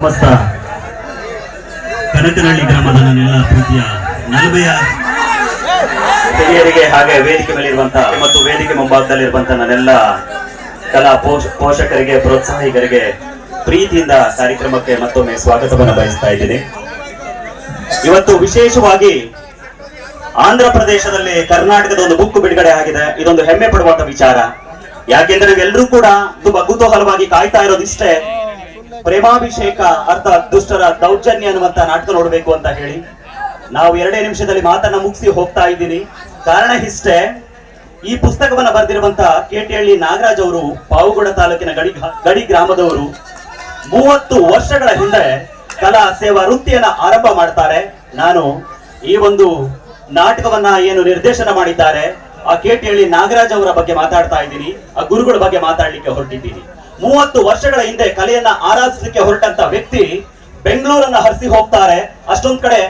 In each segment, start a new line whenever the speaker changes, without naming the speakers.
ಸಮಸ್ತ ಕನಕನಹಳ್ಳಿ ಗ್ರಾಮದ ನನ್ನೆಲ್ಲ ಪ್ರೀತಿಯ ನಲಭೆಯ
ಹಿರಿಯರಿಗೆ ಹಾಗೆ ವೇದಿಕೆ ಮೇಲಿರುವಂತಹ ಮತ್ತು ವೇದಿಕೆ ಮುಂಭಾಗದಲ್ಲಿರುವಂತಹ ನನ್ನೆಲ್ಲ ಕಲಾ ಪೋಷ, ಪೋಷಕರಿಗೆ, ಪ್ರೋತ್ಸಾಹಿಗರಿಗೆ ಪ್ರೀತಿಯಿಂದ ಕಾರ್ಯಕ್ರಮಕ್ಕೆ ಮತ್ತೊಮ್ಮೆ ಸ್ವಾಗತವನ್ನು ಬಯಸ್ತಾ ಇದ್ದೀನಿ. ಇವತ್ತು ವಿಶೇಷವಾಗಿ ಆಂಧ್ರ ಪ್ರದೇಶದಲ್ಲಿ ಕರ್ನಾಟಕದ ಒಂದು ಬುಕ್ ಬಿಡುಗಡೆ ಆಗಿದೆ. ಇದೊಂದು ಹೆಮ್ಮೆ ಪಡುವಂತ ವಿಚಾರ. ಯಾಕೆಂದ್ರೆ ನೀವೆಲ್ಲರೂ ಕೂಡ ತುಂಬಾ ಕುತೂಹಲವಾಗಿ ಕಾಯ್ತಾ ಇರೋದಿಷ್ಟೇ. ಪ್ರೇಮಾಭಿಷೇಕ ಅರ್ಥ ದುಷ್ಟರ ದೌರ್ಜನ್ಯ ಅನ್ನುವಂತ ನಾಟಕ ನೋಡಬೇಕು ಅಂತ ಹೇಳಿ. ನಾವು ಎರಡೇ ನಿಮಿಷದಲ್ಲಿ ಮಾತನ್ನ ಮುಗಿಸಿ ಹೋಗ್ತಾ ಇದ್ದೀನಿ. ಕಾರಣ ಇಷ್ಟೇ, ಈ ಪುಸ್ತಕವನ್ನ ಬರೆದಿರುವಂತ ಕೇಟಿಹಳ್ಳಿ ನಾಗರಾಜ್ ಅವರು ಪಾವುಗಡ ತಾಲೂಕಿನ ಗಡಿ ಗಡಿ ಗ್ರಾಮದವರು ಮೂವತ್ತು ವರ್ಷಗಳ ಹಿಂದೆ ಕಲಾ ಸೇವಾ ವೃತ್ತಿಯನ್ನ ಆರಂಭ ಮಾಡ್ತಾರೆ. ನಾನು ಈ ಒಂದು ನಾಟಕವನ್ನ ಏನು ನಿರ್ದೇಶನ ಮಾಡಿದ್ದಾರೆ, ಆ ಕೇಟಿಹಳ್ಳಿ ನಾಗರಾಜ್ ಅವರ ಬಗ್ಗೆ ಮಾತಾಡ್ತಾ ಇದ್ದೀನಿ, ಆ ಗುರುಗಳ ಬಗ್ಗೆ ಮಾತಾಡ್ಲಿಕ್ಕೆ ಹೊರಟಿದ್ದೀನಿ. ಮೂವತ್ತು ವರ್ಷಗಳ ಹಿಂದೆ ಕಲೆಯನ್ನ ಆರಾಧಿಸಲಿಕ್ಕೆ ಹೊರಟಂತ ವ್ಯಕ್ತಿ ಬೆಂಗಳೂರನ್ನ ಹರಿಸಿ ಹೋಗ್ತಾರೆ. ಅಷ್ಟೊಂದ್ ಕಡೆ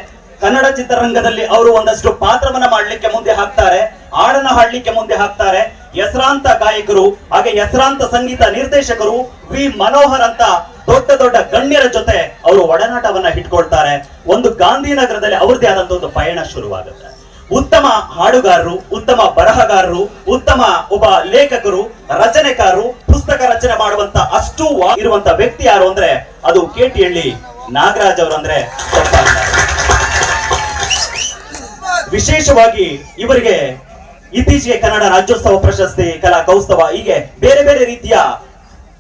ಕನ್ನಡ ಚಿತ್ರರಂಗದಲ್ಲಿ ಅವರು ಒಂದಷ್ಟು ಪಾತ್ರವನ್ನ ಮಾಡ್ಲಿಕ್ಕೆ ಮುಂದೆ ಹಾಕ್ತಾರೆ, ಹಾಡನ್ನ ಹಾಡ್ಲಿಕ್ಕೆ ಮುಂದೆ ಹಾಕ್ತಾರೆ. ಹೆಸರಾಂತ ಗಾಯಕರು, ಹಾಗೆ ಹೆಸರಾಂತ ಸಂಗೀತ ನಿರ್ದೇಶಕರು ವಿ ಮನೋಹರ್ ಅಂತ ದೊಡ್ಡ ದೊಡ್ಡ ಗಣ್ಯರ ಜೊತೆ ಅವರು ಒಡನಾಟವನ್ನ ಇಟ್ಕೊಳ್ತಾರೆ. ಒಂದು ಗಾಂಧಿನಗರದಲ್ಲಿ ಅವ್ರದ್ದೇ ಆದಂತ ಒಂದು ಪಯಣ ಶುರುವಾಗುತ್ತೆ. ಉತ್ತಮ ಹಾಡುಗಾರರು, ಉತ್ತಮ ಬರಹಗಾರರು, ಉತ್ತಮ ಒಬ್ಬ ಲೇಖಕರು, ರಚನೆಕಾರರು, ಪುಸ್ತಕ ರಚನೆ ಮಾಡುವಂತ ಅಷ್ಟು ಇರುವಂತ ವ್ಯಕ್ತಿ ಯಾರು ಅಂದ್ರೆ ಅದು ಕೇಟಿಹಳ್ಳಿ ನಾಗರಾಜ್ ಅವರು ಅಂದ್ರೆ ತಪ್ಪಾಗಲ್ಲ. ವಿಶೇಷವಾಗಿ ಇವರಿಗೆ ಇತ್ತೀಚೆಗೆ ಕನ್ನಡ ರಾಜ್ಯೋತ್ಸವ ಪ್ರಶಸ್ತಿ, ಕಲಾ ಕೌಸ್ತವ, ಹೀಗೆ ಬೇರೆ ಬೇರೆ ರೀತಿಯ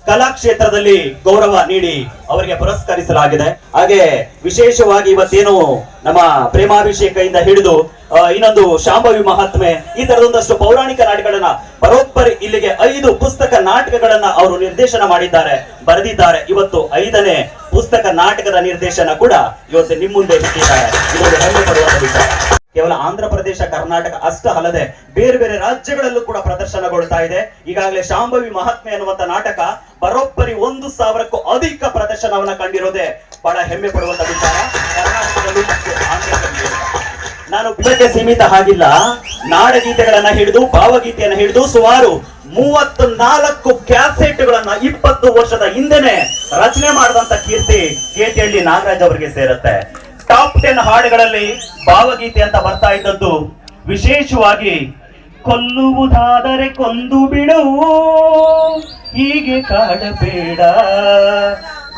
ಕಲಾ ಕ್ಷೇತ್ರದಲ್ಲಿ ಗೌರವ ನೀಡಿ ಅವರಿಗೆ ಪುರಸ್ಕರಿಸಲಾಗಿದೆ. ಹಾಗೆ ವಿಶೇಷವಾಗಿ ಇವತ್ತೇನು ನಮ್ಮ ಪ್ರೇಮಾಭಿಷೇಕದಿಂದ ಹಿಡಿದು ಇನ್ನೊಂದು ಶಾಂಭವಿ ಮಹಾತ್ಮೆ, ಈ ತರದೊಂದಷ್ಟು ಪೌರಾಣಿಕ ನಾಟಕಗಳನ್ನ ಬರೋಬ್ಬರಿ ಇಲ್ಲಿಗೆ ಐದು ಪುಸ್ತಕ ನಾಟಕಗಳನ್ನ ಅವರು ನಿರ್ದೇಶನ ಮಾಡಿದ್ದಾರೆ, ಬರೆದಿದ್ದಾರೆ. ಇವತ್ತು ಐದನೇ ಪುಸ್ತಕ ನಾಟಕದ ನಿರ್ದೇಶನ ಕೂಡ ಇವತ್ತು ನಿಮ್ಮ ಮುಂದೆ ಇಟ್ಟಿದ್ದಾರೆ. ಇದೊಂದು ಹೆಮ್ಮೆ ಕೇವಲ ಆಂಧ್ರ ಪ್ರದೇಶ, ಕರ್ನಾಟಕ ಅಷ್ಟ ಅಲ್ಲದೆ ಬೇರೆ ಬೇರೆ ರಾಜ್ಯಗಳಲ್ಲೂ ಕೂಡ ಪ್ರದರ್ಶನಗೊಳ್ತಾ ಇದೆ. ಈಗಾಗಲೇ ಶಾಂಭವಿ ಮಹಾತ್ಮೆ ಅನ್ನುವಂತ ನಾಟಕ ಬರೋಬ್ಬರಿ ಒಂದು ಸಾವಿರಕ್ಕೂ ಅಧಿಕ ಪ್ರದರ್ಶನವನ್ನ ಕಂಡಿರೋದೇ ಬಹಳ ಹೆಮ್ಮೆ ಪಡುವಂತ ವಿಚಾರ. ನಾನು ಇದಕ್ಕೆ ಸೀಮಿತ ಆಗಿಲ್ಲ ನಾಡಗೀತೆಗಳನ್ನ ಹಿಡಿದು, ಭಾವಗೀತೆಯನ್ನ ಹಿಡಿದು ಸುಮಾರು ಮೂವತ್ತ್ ನಾಲ್ಕು ಕ್ಯಾಸೆಟ್ಗಳನ್ನ ಇಪ್ಪತ್ತು ವರ್ಷದ ಹಿಂದೆನೆ ರಚನೆ ಮಾಡಿದಂತ ಕೀರ್ತಿ ಕೇಟಿಹಳ್ಳಿ ನಾಗರಾಜ್ ಅವರಿಗೆ ಸೇರುತ್ತೆ. ಟಾಪ್ ಟೆನ್ ಹಾಡುಗಳಲ್ಲಿ ಭಾವಗೀತೆ ಅಂತ ಬರ್ತಾ ಇದ್ದದ್ದು, ವಿಶೇಷವಾಗಿ ಕೊಲ್ಲುವುದಾದರೆ ಕೊಂದು ಬಿಡು, ಹೀಗೆ ಕಾಡಬೇಡ.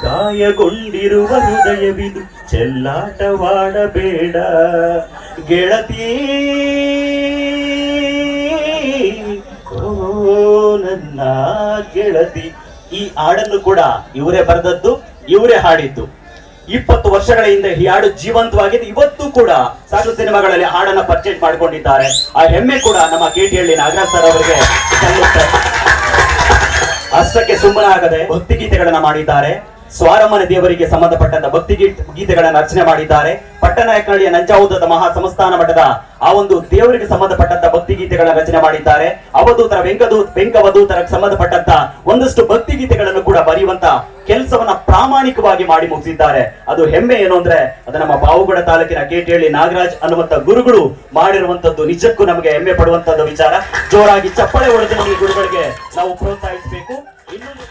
ಗಾಯಗೊಂಡಿರುವ ಹೃದಯವಿದು ಚೆಲ್ಲಾಟವಾಡಬೇಡ. ಗೆಳತಿ, ಓ ನನ್ನ ಗೆಳತಿ. ಈ ಹಾಡನ್ನು ಕೂಡ ಇವರೇ ಬರೆದದ್ದು, ಇವರೇ ಹಾಡಿದ್ದು. ಇಪ್ಪತ್ತು ವರ್ಷಗಳ ಹಿಂದೆ ಈ ಹಾಡು ಜೀವಂತವಾಗಿದೆ. ಇವತ್ತು ಕೂಡ ಸಾಕು ಸಿನಿಮಾಗಳಲ್ಲಿ ಹಾಡನ್ನ ಪರ್ಚೇಸ್ ಮಾಡ್ಕೊಂಡಿದ್ದಾರೆ. ಆ ಹೆಮ್ಮೆ ಕೂಡ ನಮ್ಮ ಕೇಟಿಹಳ್ಳಿ ನಾಗರಾಜ್ ಸರ್ ಅವರಿಗೆ ಅಷ್ಟಕ್ಕೆ ಸುಮ್ಮನಾಗದೆ ಭಕ್ತಿ ಗೀತೆಗಳನ್ನ ಮಾಡಿದ್ದಾರೆ. ಸ್ವಾರಮ್ಮನ ದೇವರಿಗೆ ಸಂಬಂಧಪಟ್ಟಂತ ಭಕ್ತಿ ಗೀತೆಗಳನ್ನ ರಚನೆ ಮಾಡಿದ್ದಾರೆ. ಪಟ್ಟನಾಯಕನಹಳ್ಳಿಯ ನಂಜಾವುದದ ಮಹಾ ಸಂಸ್ಥಾನ ಮಠದ ಆ ಒಂದು ದೇವರಿಗೆ ಸಂಬಂಧಪಟ್ಟಂತ ಭಕ್ತಿ ಗೀತೆಗಳನ್ನ ರಚನೆ ಮಾಡಿದ್ದಾರೆ. ಅವಧೂತರ ವೆಂಕದೂತ್ ವೆಂಕವಧೂತರ ಸಂಬಂಧಪಟ್ಟಂತ ಒಂದಷ್ಟು ಭಕ್ತಿ ಗೀತೆಗಳನ್ನು ಕೂಡ ಬರೆಯುವಂತ ಕೆಲಸವನ್ನ ಪ್ರಾಮಾಣಿಕವಾಗಿ ಮಾಡಿ ಮುಗಿಸಿದ್ದಾರೆ. ಅದು ಹೆಮ್ಮೆ ಏನು ಅಂದ್ರೆ, ಅದು ನಮ್ಮ ಬಾವುಗಡ ತಾಲೂಕಿನ ಕೇಟಿಹಳ್ಳಿ ನಾಗರಾಜ್ ಅನ್ನುವಂತ ಗುರುಗಳು ಮಾಡಿರುವಂತದ್ದು ನಿಜಕ್ಕೂ ನಮಗೆ ಹೆಮ್ಮೆ ಪಡುವಂತದ್ದು ವಿಚಾರ. ಜೋರಾಗಿ ಚಪ್ಪಳೆ ಹೊಡೆದು ಈ ಗುರುಗಳಿಗೆ ನಾವು ಪ್ರೋತ್ಸಾಹಿಸಬೇಕು. ಇನ್ನೊಂದು